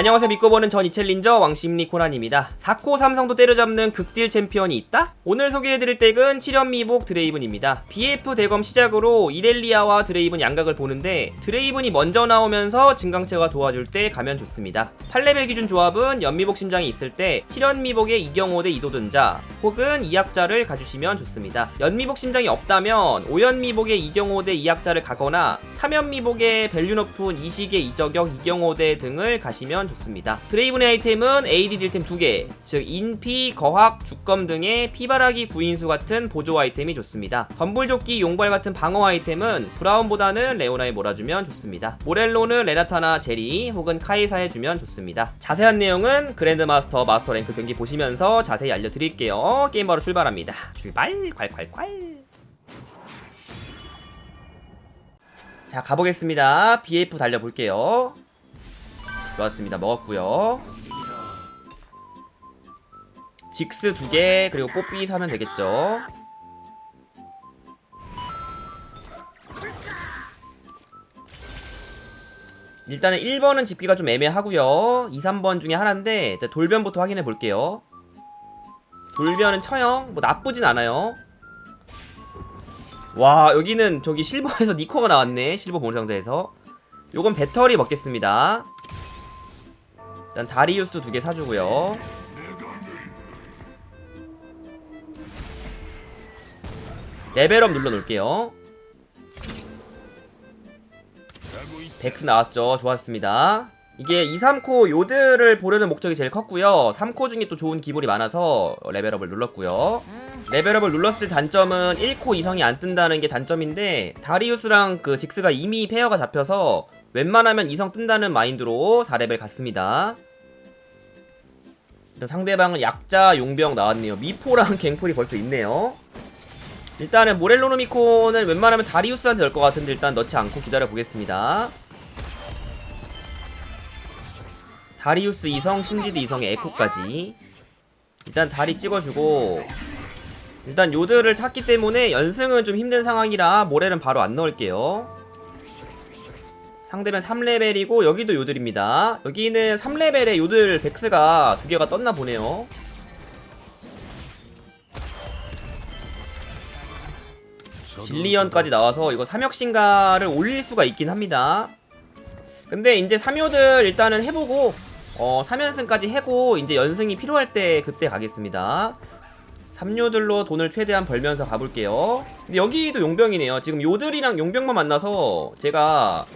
안녕하세요 믿고 보는 전 이첼린저 왕심리 코난입니다. 4코 삼성도 때려잡는 극딜 챔피언이 있다? 오늘 소개해드릴 덱은 7연 미복 드레이븐입니다. BF 대검 시작으로 이렐리아와 드레이븐 양각을 보는데 드레이븐이 먼저 나오면서 증강체가 도와줄 때 가면 좋습니다. 8레벨 기준 조합은 연미복 심장이 있을 때 7연 미복의 이경호 대 이도든자 혹은 이학자를 가주시면 좋습니다. 연미복 심장이 없다면 5연 미복의 이경호 대 이학자를 가거나 3연 미복의 밸류 높은 이식의 이저격 이경호 대 등을 가시면 좋습니다. 드레이븐의 아이템은 AD 딜템 2개, 즉 인피, 거학, 주검 등의 피바라기 구인수 같은 보조 아이템이 좋습니다. 덤불조끼, 용발 같은 방어 아이템은 브라운보다는 레오나에 몰아주면 좋습니다. 모렐로는 레나타나 제리 혹은 카이사 해주면 좋습니다. 자세한 내용은 그랜드마스터 마스터 랭크 경기 보시면서 자세히 알려드릴게요. 게임 바로 출발합니다. 출발 콸콸콸 자 가보겠습니다. BF 달려볼게요. 좋았습니다. 먹었고요. 직스 두 개 그리고 뽀삐 사면 되겠죠. 일단은 1번은 집기가 좀 애매하고요. 2, 3번 중에 하나인데 돌변부터 확인해 볼게요. 돌변은 처형 뭐 나쁘진 않아요. 와 여기는 저기 실버에서 니코가 나왔네 실버 보상자에서 요건 배터리 먹겠습니다 일단 다리우스 두 개 사주고요. 레벨업 눌러 놓을게요. 백스 나왔죠. 좋았습니다. 이게 2, 3코 요드를 보려는 목적이 제일 컸고요. 3코 중에 또 좋은 기볼이 많아서 레벨업을 눌렀고요. 레벨업을 눌렀을 때 단점은 1코 이상이 안 뜬다는 게 단점인데 다리우스랑 그 직스가 이미 페어가 잡혀서 웬만하면 이성 뜬다는 마인드로 4레벨 갔습니다 상대방은 약자 용병 나왔네요. 미포랑 갱플이 벌써 있네요. 일단은 모렐로노미코는 웬만하면 다리우스한테 넣을 것 같은데 일단 넣지 않고 기다려 보겠습니다. 다리우스 이성, 신지드 이성의 에코까지. 일단 다리 찍어주고 일단 요드를 탔기 때문에 연승은 좀 힘든 상황이라 모렐은 바로 안 넣을게요 상대면 3레벨이고 여기도 요들입니다. 여기는 3레벨에 요들 백스가 두 개가 떴나 보네요. 진리언까지 나와서 이거 삼역신가를 올릴 수가 있긴 합니다. 근데 이제 3요들 일단은 해보고 어 3연승까지 해고 이제 연승이 필요할 때 그때 가겠습니다. 3요들로 돈을 최대한 벌면서 가볼게요. 근데 여기도 용병이네요. 지금 요들이랑 용병만 만나서 제가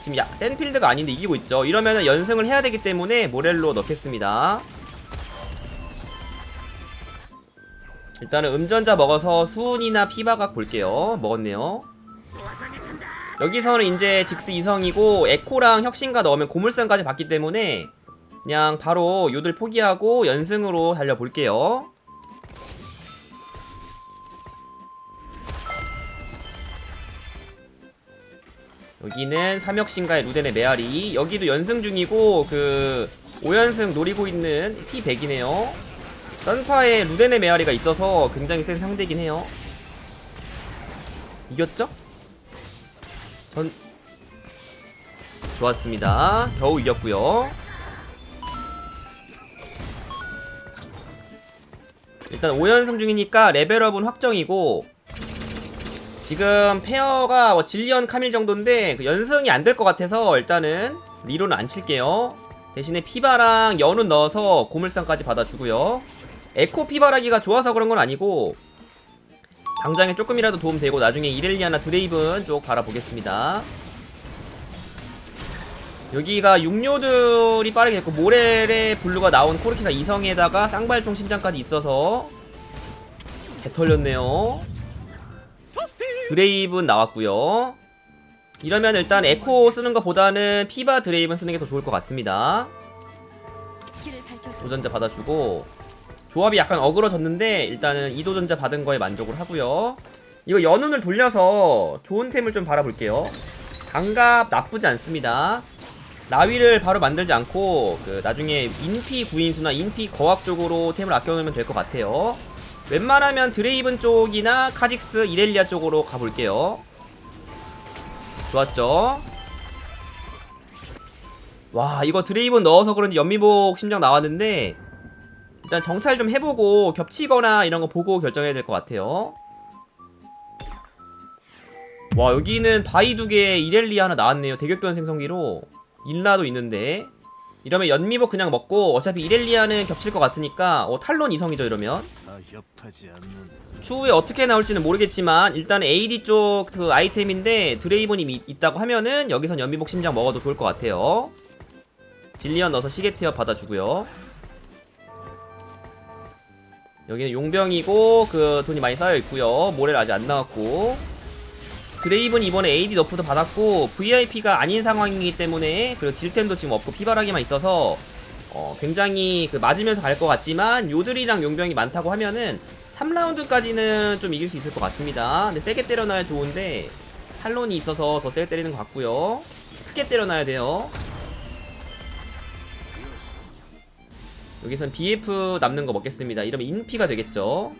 지금 야, 센 필드가 아닌데 이기고 있죠. 이러면은 연승을 해야 되기 때문에 모렐로 넣겠습니다. 일단은 음전자 먹어서 수은이나 피바각 볼게요. 먹었네요. 여기서는 이제 직스 이성이고 에코랑 혁신가 넣으면 고물선까지 받기 때문에 그냥 바로 요들 포기하고 연승으로 달려볼게요 여기는 삼역신가의 루덴의 메아리. 여기도 연승 중이고 그 5연승 노리고 있는 P100이네요. 썬파에 루덴의 메아리가 있어서 굉장히 센 상대긴 해요. 이겼죠? 전 좋았습니다. 겨우 이겼고요. 일단 5연승 중이니까 레벨업은 확정이고 지금 페어가 뭐 질리언 카밀 정도인데 그 연승이 안 될 것 같아서 일단은 리로는 안 칠게요. 대신에 피바랑 연운 넣어서 고물상까지 받아주고요. 에코 피바라기가 좋아서 그런 건 아니고 당장에 조금이라도 도움되고 나중에 이렐리아나 드레이븐 쪽 바라보겠습니다. 여기가 육료들이 빠르게 됐고 모렐의 블루가 나온 코르키가 이성에다가 쌍발총 심장까지 있어서 개 털렸네요. 드레이븐 나왔고요. 이러면 일단 에코 쓰는 것보다는 피바 드레이븐 쓰는 게 더 좋을 것 같습니다. 도전자 받아주고 조합이 약간 어그러졌는데 일단은 이도전자 받은 거에 만족을 하고요. 이거 연운을 돌려서 좋은 템을 좀 바라볼게요. 장갑 나쁘지 않습니다. 라위를 바로 만들지 않고 그 나중에 인피 구인수나 인피 거학 쪽으로 템을 아껴놓으면 될 것 같아요 웬만하면 드레이븐 쪽이나 카직스, 이렐리아 쪽으로 가볼게요. 좋았죠? 와 이거 드레이븐 넣어서 그런지 연미복 심장 나왔는데 일단 정찰 좀 해보고 겹치거나 이런 거 보고 결정해야 될 것 같아요 와 여기는 바이 두 개 이렐리 하나 나왔네요 대격변 생성기로 일라도 있는데 이러면 연미복 그냥 먹고 어차피 이렐리아는 겹칠 것 같으니까 어, 탈론 이성이죠 이러면. 않는. 추후에 어떻게 나올지는 모르겠지만 일단 AD 쪽 그 아이템인데 드레이븐이 미- 있다고 하면은 여기선 연미복 심장 먹어도 좋을 것 같아요. 질리언 넣어서 시계 티어 받아주고요. 여기는 용병이고 그 돈이 많이 쌓여 있고요. 모렐 아직 안 나왔고 드레이븐 이번에 AD 너프도 받았고 VIP가 아닌 상황이기 때문에 그리고 딜템도 지금 없고 피바라기만 있어서 어, 굉장히 그 맞으면서 갈 것 같지만 요들이랑 용병이 많다고 하면은 3라운드까지는 좀 이길 수 있을 것 같습니다. 근데 세게 때려놔야 좋은데 탈론이 있어서 더 세게 때리는 것 같고요. 크게 때려놔야 돼요. 여기선 BF 남는 거 먹겠습니다. 이러면 인피가 되겠죠.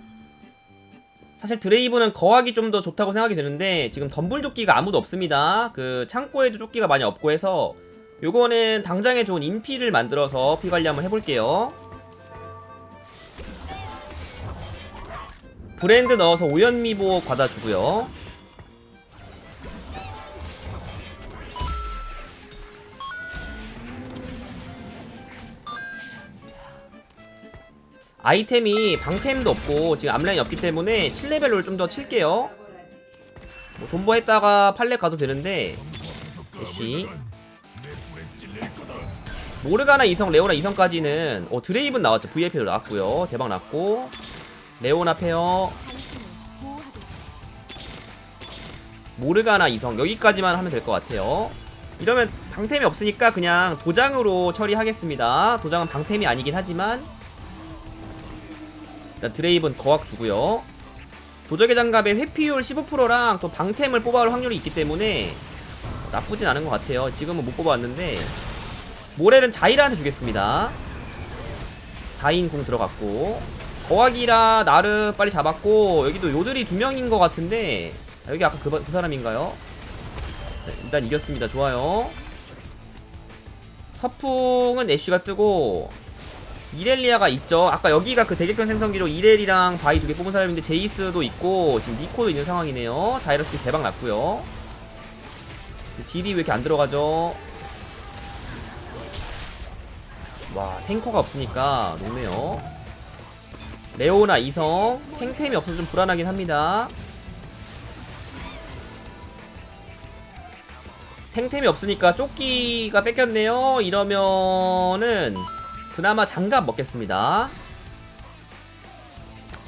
사실 드레이브는 거하기 좀 더 좋다고 생각이 드는데 지금 덤불 조끼가 아무도 없습니다. 그 창고에도 조끼가 많이 없고 해서 요거는 당장에 좋은 인피를 만들어서 피 관리 한번 해볼게요. 브랜드 넣어서 오연미보 받아주고요. 아이템이 방템도 없고 지금 앞라인이 없기 때문에 7레벨로 좀 더 칠게요. 뭐 존버 했다가 팔렙 가도 되는데 애쉬 모르가나 이성, 레오나 이성까지는 어 드레이븐 나왔죠. VIP로 나왔고요. 대박 났고 레오나 페어 모르가나 이성 여기까지만 하면 될 것 같아요. 이러면 방템이 없으니까 그냥 도장으로 처리하겠습니다. 도장은 방템이 아니긴 하지만 일단 드레이븐 거학 주고요. 도적의 장갑에 회피율 15%랑 또 방템을 뽑아올 확률이 있기 때문에 나쁘진 않은 것 같아요. 지금은 못 뽑아왔는데 모렐은 자이라한테 주겠습니다. 4인 공 들어갔고 거학이라 나르 빨리 잡았고 여기도 요들이 두 명인 것 같은데 아, 여기 아까 그, 그 사람인가요? 네, 일단 이겼습니다. 좋아요. 서풍은 애쉬가 뜨고 이렐리아가 있죠. 아까 여기가 그 대격변 생성기로 이렐이랑 바이 두 개 뽑은 사람인데 제이스도 있고 지금 니코도 있는 상황이네요. 자이러스 대박 났고요. 딜이 왜 이렇게 안 들어가죠? 와 탱커가 없으니까 높네요. 레오나 이성 탱템이 없어서 좀 불안하긴 합니다. 탱템이 없으니까 조끼가 뺏겼네요. 이러면은 그나마 장갑 먹겠습니다.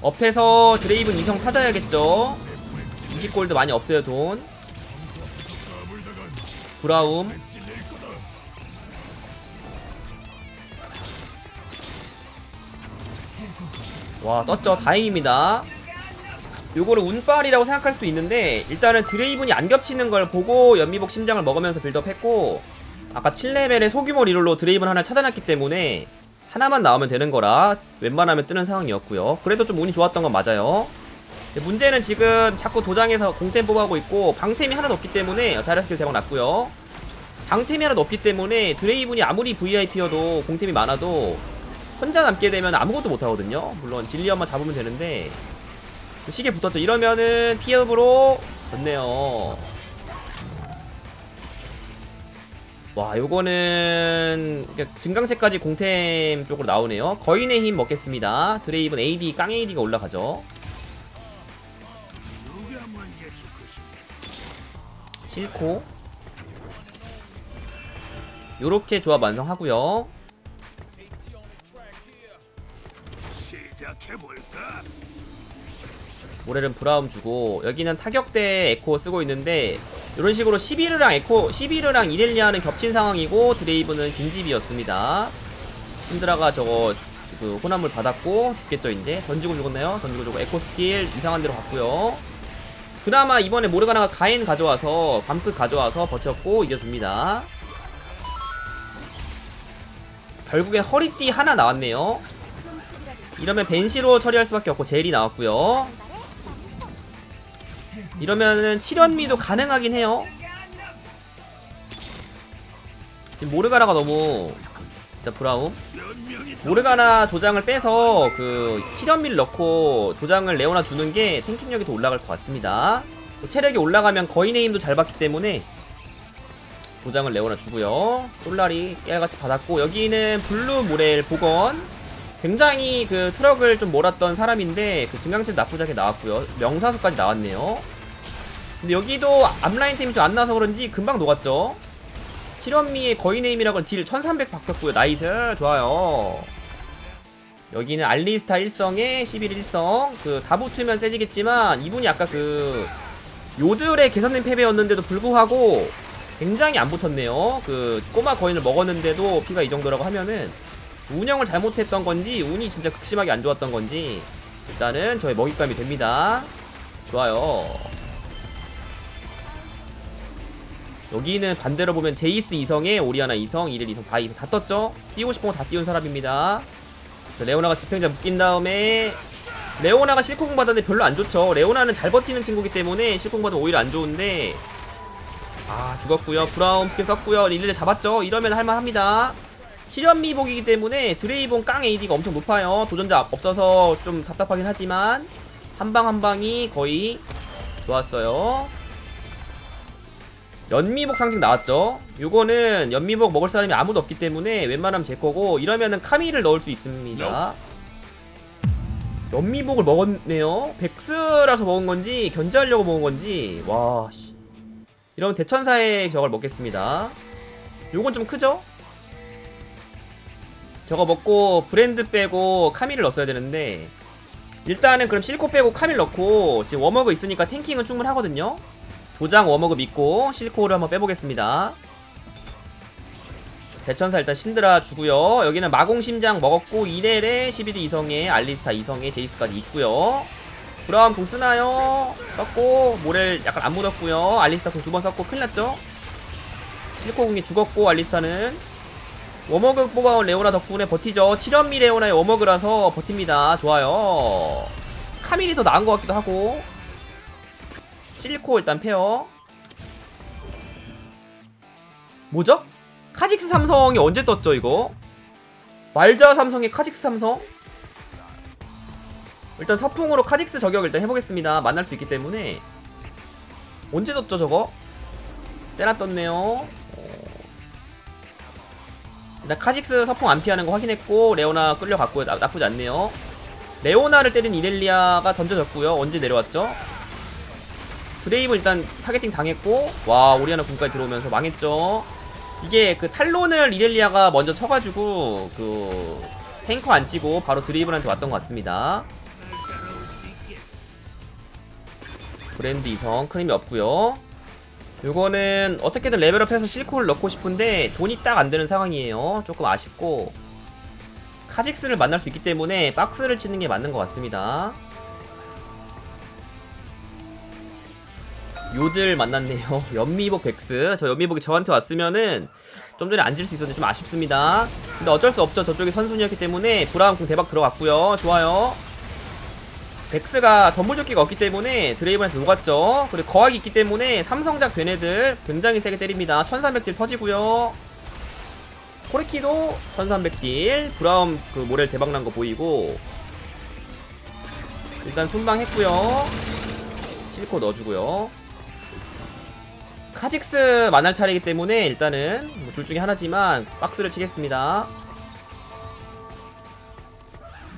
업해서 드레이븐 이성 찾아야겠죠. 20골드 많이 없어요 돈. 브라움. 와 떴죠. 다행입니다. 요거를 운빨이라고 생각할 수도 있는데 일단은 드레이븐이 안 겹치는 걸 보고 연미복 심장을 먹으면서 빌드업 했고 아까 7레벨의 소규모 리롤로 드레이븐 하나 차단했기 때문에 하나만 나오면 되는 거라 웬만하면 뜨는 상황이었고요. 그래도 좀 운이 좋았던 건 맞아요. 문제는 지금 자꾸 도장에서 공템 뽑아고 있고 방템이 하나도 없기 때문에 자력 스킬 대박 났고요. 방템이 하나도 없기 때문에 드레이븐이 아무리 VIP여도 공템이 많아도 혼자 남게 되면 아무것도 못하거든요. 물론 진리엄만 잡으면 되는데 시계 붙었죠. 이러면은 피업으로 좋네요. 와 요거는 증강체까지 공템 쪽으로 나오네요. 거인의 힘 먹겠습니다. 드레이븐 AD 깡 AD가 올라가죠. 싫고. 요렇게 조합 완성하고요? 모렐은 브라움 주고 여기는 타격대 에코 쓰고 있는데 이런 식으로 11르랑 에코 11르랑 이렐리아는 겹친 상황이고 드레이브는 빈집이었습니다. 신드라가 저거 그 호남물 받았고 죽겠죠 이제. 던지고 죽었나요? 던지고 죽고 에코 스킬 이상한 데로 갔고요. 그나마 이번에 모르가나가 가인 가져와서 밤끝 가져와서 버텼고 이겨줍니다. 결국엔 허리띠 하나 나왔네요. 이러면 벤시로 처리할 수밖에 없고 젤이 나왔고요 이러면은 7연미도 가능하긴 해요. 지금 모르가나가 너무 일단 브라움. 모르가나 도장을 빼서 그 칠연미를 넣고 도장을 레오나 주는 게 탱킹력이 더 올라갈 것 같습니다. 또 체력이 올라가면 거인의 힘도 잘 받기 때문에 도장을 레오나 주고요. 솔라리 깨알같이 받았고 여기는 블루 모렐 복원 굉장히 그 트럭을 좀 몰았던 사람인데 그 증강체 나쁘지 않게 나왔고요. 명사수까지 나왔네요. 근데 여기도 앞라인 템이 좀 안 나와서 그런지 금방 녹았죠? 칠원미의 거인의 힘이라고 딜 1300 바꿨고요. 나이스. 좋아요. 여기는 알리스타 1성에 11 1성. 그 다 붙으면 세지겠지만 이분이 아까 그 요들의 개선된 패배였는데도 불구하고 굉장히 안 붙었네요. 그 꼬마 거인을 먹었는데도 피가 이 정도라고 하면은 운영을 잘못했던 건지 운이 진짜 극심하게 안 좋았던 건지 일단은 저의 먹잇감이 됩니다. 좋아요. 여기는 반대로 보면 제이스 2성에 오리아나 2성, 이렐 2성 다 2성 다 떴죠? 띄우고 싶은 거 다 띄운 사람입니다. 자, 레오나가 집행자 묶인 다음에 레오나가 실콩 받았는데 별로 안 좋죠. 레오나는 잘 버티는 친구기 때문에 실콩 받으면 오히려 안 좋은데. 아 죽었고요. 브라운 스킬 썼고요. 릴레 잡았죠. 이러면 할만합니다 7연미복이기 때문에 드레이본 깡 AD가 엄청 높아요. 도전자 없어서 좀 답답하긴 하지만 한 방 한 방이 거의 좋았어요. 연미복 상징 나왔죠? 요거는 연미복 먹을 사람이 아무도 없기 때문에 웬만하면 제 거고 이러면은 카미를 넣을 수 있습니다. 연미복을 먹었네요. 백스라서 먹은 건지 견제하려고 먹은 건지. 와 씨. 이러면 대천사의 저걸 먹겠습니다. 요건 좀 크죠? 저거 먹고 브랜드 빼고 카밀을 넣었어야 되는데 일단은 그럼 실코 빼고 카밀 넣고 지금 워머그 있으니까 탱킹은 충분하거든요. 도장 워머그 믿고 실코를 한번 빼보겠습니다. 대천사 일단 신드라 주고요. 여기는 마공심장 먹었고 이렐에 11위 이성에 알리스타 이성에 제이스까지 있고요. 브라운 공 쓰나요? 썼고 모렐 약간 안 묻었고요. 알리스타 공 두 번 썼고 큰일 났죠? 실코 공이 죽었고 알리스타는 워머그 뽑아온 레오나 덕분에 버티죠 7연미 레오나의 워머그라서 버팁니다 좋아요 카밀이 더 나은 것 같기도 하고 실코 일단 페어 뭐죠? 카직스 삼성이 언제 떴죠 이거? 말자 삼성의 카직스 삼성? 일단 서풍으로 카직스 저격 일단 해보겠습니다 만날 수 있기 때문에 언제 떴죠 저거? 때나 떴네요 어. 일단 카직스 서풍 안 피하는 거 확인했고 레오나 끌려갔고요. 나, 나쁘지 않네요. 레오나를 때린 이렐리아가 던져졌고요. 언제 내려왔죠? 드레이브 일단 타겟팅 당했고 와 오리아나 군까지 들어오면서 망했죠. 이게 그 탈론을 이렐리아가 먼저 쳐가지고 그 탱커 안 치고 바로 드레이브한테 왔던 것 같습니다. 브랜드 이성 큰 힘이 없고요 요거는 어떻게든 레벨업해서 실코를 넣고 싶은데 돈이 딱 안 되는 상황이에요 조금 아쉽고 카직스를 만날 수 있기 때문에 박스를 치는 게 맞는 것 같습니다 요들 만났네요. 연미복 백스. 저 연미복이 저한테 왔으면은 좀 전에 앉을 수 있었는데 좀 아쉽습니다. 근데 어쩔 수 없죠. 저쪽이 선순위였기 때문에 브라운 궁 대박 들어갔고요. 좋아요. 백스가 덤블조끼가 없기 때문에 드레이브한테 녹았죠. 그리고 거학이 있기 때문에 삼성작 된 애들 굉장히 세게 때립니다. 1300딜 터지고요. 코레키도 1300딜. 브라운 그 모렐 대박 난 거 보이고. 일단 순방했고요. 실코 넣어주고요. 카직스 만날 차례이기 때문에 일단은 뭐 둘 중에 하나지만 박스를 치겠습니다.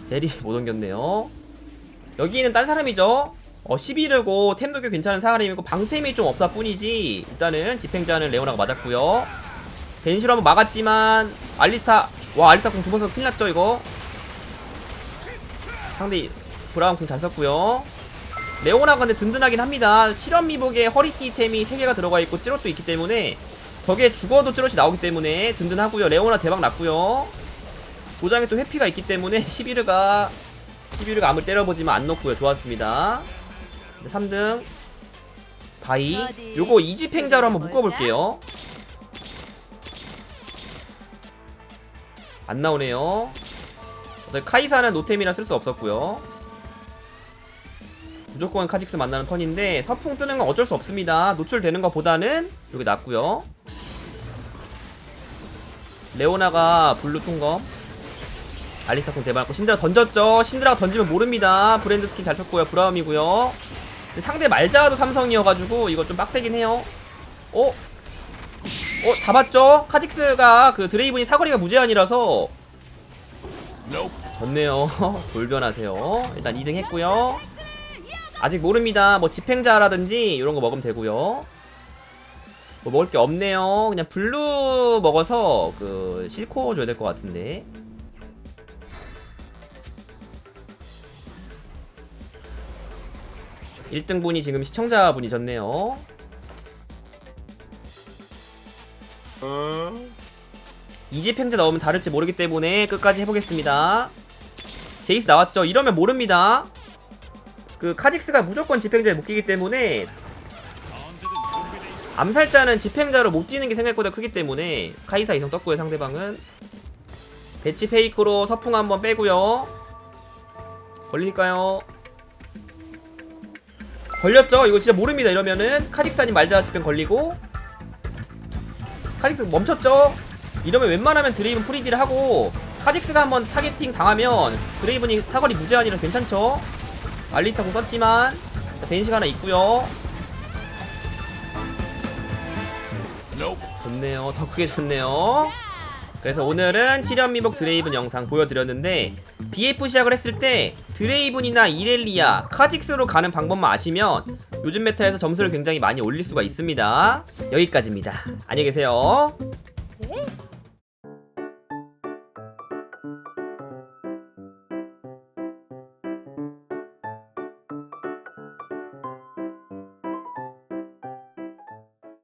제리 못 옮겼네요. 여기는 딴 사람이죠. 어, 11이고 템도교 괜찮은 사람이고 방템이 좀 없다 뿐이지 일단은 집행자는 레오나가 맞았고요. 벤시로 한번 막았지만 알리스타 와 알리스타 공 두번 써서 큰일 났죠 이거. 상대 브라운 공 잘 썼고요. 레오나가 근데 든든하긴 합니다. 7원 미복에 허리띠 템이 3개가 들어가 있고 찌롯도 있기 때문에 저게 죽어도 찌롯이 나오기 때문에 든든하고요. 레오나 대박 났고요. 도장에 또 회피가 있기 때문에 11가 11가 암을 때려보지만 안 넣고요. 좋았습니다. 3등 바이 요거 이집행자로 한번 묶어볼게요. 안 나오네요. 카이사는 노템이라 쓸 수 없었고요. 무조건 카직스 만나는 턴인데 서풍 뜨는 건 어쩔 수 없습니다. 노출되는 것보다는 여기 낫고요. 레오나가 블루 총검 알리스타 공 대박고 신드라 던졌죠? 신드라가 던지면 모릅니다. 브랜드 스킨 잘 썼고요. 브라움이고요. 상대 말자도 삼성이어가지고 이거 좀 빡세긴 해요. 어? 어 잡았죠? 카직스가 그 드레이븐이 사거리가 무제한이라서. 졌네요. 돌변하세요. 일단 2등 했고요. 아직 모릅니다. 뭐 집행자라든지 이런 거 먹으면 되고요. 뭐 먹을 게 없네요. 그냥 블루 먹어서 그 실코 줘야 될 것 같은데 1등분이 지금 시청자분이셨네요 이집행자 나오면 다를지 모르기 때문에 끝까지 해보겠습니다. 제이스 나왔죠? 이러면 모릅니다. 그 카직스가 무조건 집행자에 묶이기 때문에 암살자는 집행자로 못 뛰는 게 생각보다 크기 때문에 카이사 이상 떴고요 상대방은 배치 페이크로 서풍 한번 빼고요 걸릴까요? 걸렸죠? 이거 진짜 모릅니다 이러면은 카직사님 말자 집행 걸리고 카직스 멈췄죠? 이러면 웬만하면 드레이븐 프리디를 하고 카직스가 한번 타겟팅 당하면 드레이븐이 사거리 무제한이라 괜찮죠? 알리스타 공 썼지만 벤시가 하나 있고요 좋네요 더 크게 좋네요 그래서 오늘은 7연 미복 드레이븐 영상 보여드렸는데 BF 시작을 했을 때 드레이븐이나 이렐리아, 카직스로 가는 방법만 아시면 요즘 메타에서 점수를 굉장히 많이 올릴 수가 있습니다. 여기까지입니다. 안녕히 계세요